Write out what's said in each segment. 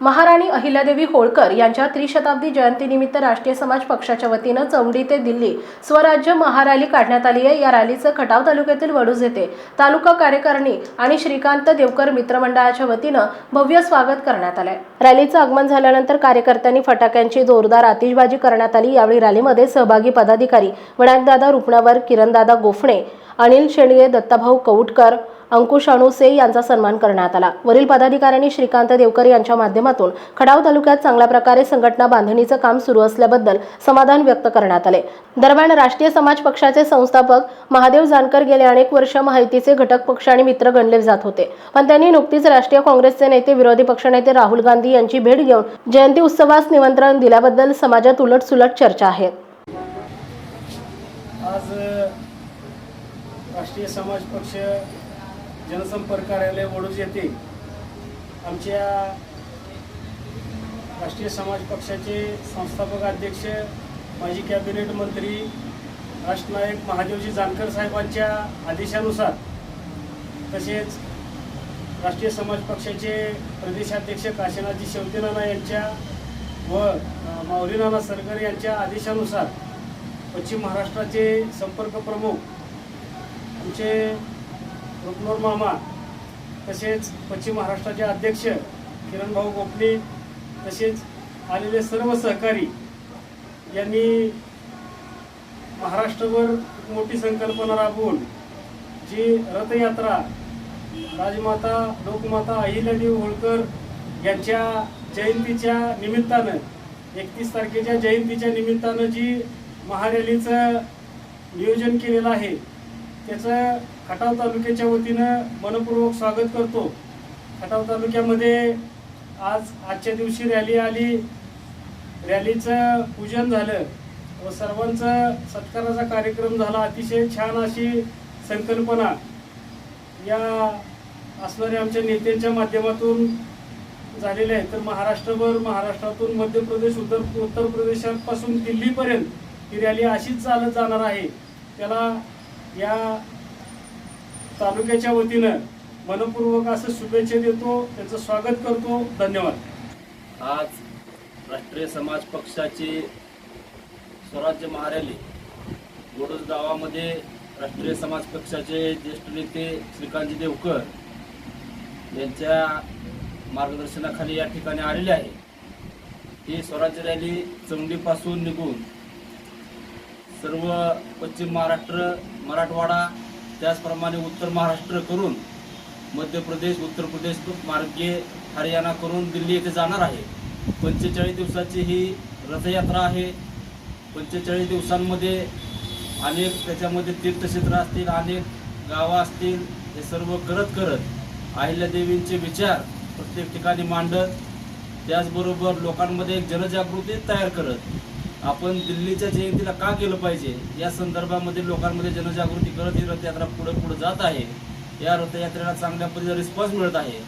महाराणी अहिल्यादेवी होळकर यांच्या त्रिशताब्दी जयंतीनिमित्त राष्ट्रीय समाज पक्षाच्या वतीनं चौंडी ते दिल्ली स्वराज्य महारॅली काढण्यात आली आहे. या रॅलीचं खटाव तालुक्यातील वडूज येथे तालुका कार्यकारिणी आणि श्रीकांत देवकर मित्रमंडळाच्या वतीनं भव्य स्वागत करण्यात आलंय. रॅलीचं आगमन झाल्यानंतर कार्यकर्त्यांनी फटाक्यांची जोरदार आतिषबाजी करण्यात आली. यावेळी रॅलीमध्ये सहभागी पदाधिकारी विनायकदादा रुपणावर किरणदादा गोफणे अनिल शेंडगे दत्ताभाऊ कौटकर अंकुश अणुसे यांचा सन्मान करण्यात आला. वरील पदाधिकाऱ्यांनी श्रीकांत देवकर यांच्या माध्यमातून खडाव तालुक्यात चांगल्या प्रकारे संघटना बांधणीचं काम सुरू असल्याबद्दल समाधान व्यक्त करण्यात आले. दरम्यान राष्ट्रीय समाज पक्षाचे संस्थापक महादेव जानकर गेले अनेक वर्ष माहितीचे घटक पक्ष आणि मित्र गणले जात होते. पण त्यांनी नुकतीच राष्ट्रीय काँग्रेसचे नेते विरोधी पक्षनेते राहुल गांधी यांची भेट घेऊन जयंती उत्सवास निमंत्रण दिल्याबद्दल समाजात उलटसुलट चर्चा आहे. आज राष्ट्रीय समाज पक्ष जनसंपर्क कार्यालय वडूज येथे आमच्या राष्ट्रीय समाज पक्षाचे संस्थापक अध्यक्ष माजी कॅबिनेट मंत्री राष्ट्रनायक महादेवजी जानकर साहेबांच्या आदेशानुसार तसेच राष्ट्रीय समाज पक्षाचे प्रदेशाध्यक्ष काशीनाथजी शेवतेनाना यांच्या व माऊलीनाना सरगर यांच्या आदेशानुसार पश्चिम महाराष्ट्राचे संपर्क प्रमुख आमचे रुक्नोर मामा तसेच पश्चिम महाराष्ट्राचे अध्यक्ष किरणभाऊ गोपले तसेच आलेले सर्व सहकारी यांनी महाराष्ट्रभर मोठी संकल्पना राबवून जी रथयात्रा राजमाता लोकमाता अहिल्यादेवी होळकर यांच्या जयंतीच्या निमित्तानं एकतीस तारखेच्या जयंतीच्या निमित्तानं जी महारॅलीचं नियोजन केलेलं आहे त्याचं खटाव तालुक्याच्या वतीनं मनपूर्वक स्वागत करतो. खटाव तालुक्यामध्ये आज आजच्या दिवशी रॅली आली. रॅलीचं पूजन झालं व सर्वांचा सत्काराचा कार्यक्रम झाला. अतिशय छान अशी संकल्पना या असणाऱ्या आमच्या नेत्यांच्या माध्यमातून झालेले आहे. तर महाराष्ट्रभर महाराष्ट्रातून मध्य प्रदेश उत्तर उत्तर प्रदेशापासून दिल्लीपर्यंत ही रॅली अशीच चालत जाणार आहे. त्याला या तालुक्याच्या वतीनं मनपूर्वक असं शुभेच्छा देतो त्यांचं स्वागत करतो धन्यवाद. आज राष्ट्रीय समाज पक्षाची स्वराज्य महारॅली गोडस गावामध्ये राष्ट्रीय समाज पक्षाचे ज्येष्ठ नेते श्रीकांतजी देवकर यांच्या मार्गदर्शनाखाली या ठिकाणी आलेले आहे. ही स्वराज्य रॅली चौंडीपासून निघून सर्व पश्चिम महाराष्ट्र मराठवाडा त्याचप्रमाणे उत्तर महाराष्ट्र करून मध्य प्रदेश उत्तर प्रदेश मार्गे हरियाणा करून दिल्ली येथे जाणार आहे. पंचेचाळीस दिवसाची ही रथयात्रा आहे. पंचेचाळीस दिवसांमध्ये अनेक त्याच्यामध्ये तीर्थक्षेत्र असतील अनेक गावं असतील हे सर्व करत करत अहिल्यादेवींचे विचार प्रत्येक ठिकाणी मांडत त्याचबरोबर लोकांमध्ये एक जनजागृती तयार करत आपण दिल्लीच्या जयंतीला का केलं पाहिजे? या संदर्भामध्ये लोकांमध्ये जनजागृती करत ही रथयात्रा पुढे पुढे जात आहे. या रथयात्रेला चांगल्या पद्धतीचा रिस्पॉन्स मिळत आहे.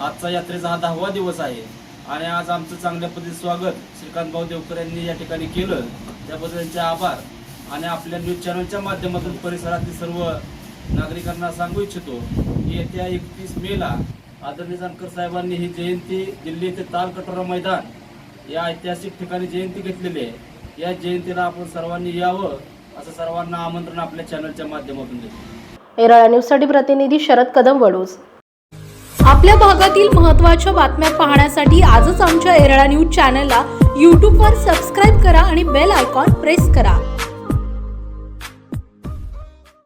आजचा यात्रेचा हा दहावा दिवस आहे. आणि आज आमचं चांगल्या पद्धतीत स्वागत श्रीकांत भाऊ देवकर यांनी या ठिकाणी केलं. त्याबद्दल त्यांचे आभार. आणि आपल्या न्यूज चॅनलच्या माध्यमातून परिसरातील सर्व नागरिकांना सांगू इच्छितो की येत्या एकतीस मेला आदरणीय जानकर साहेबांनी ही जयंती दिल्ली येथे ताल कटोरा मैदान या ऐतिहासिक ठिकाणी जयंती घेतलेली आहे. या जयंतीला आपण सर्वांनी यावं असं सर्वांना आमंत्रण आपल्या चॅनलच्या माध्यमातून देतो. एराळा न्यूजसाठी प्रतिनिधी शरद कदम वडूज आपल्या भागातील महत्त्वाच्या बातम्या पाहण्यासाठी आजच आमच्या एरळा न्यूज चॅनलला यूट्यूबवर सबस्क्राईब करा आणि बेल आयकॉन प्रेस करा.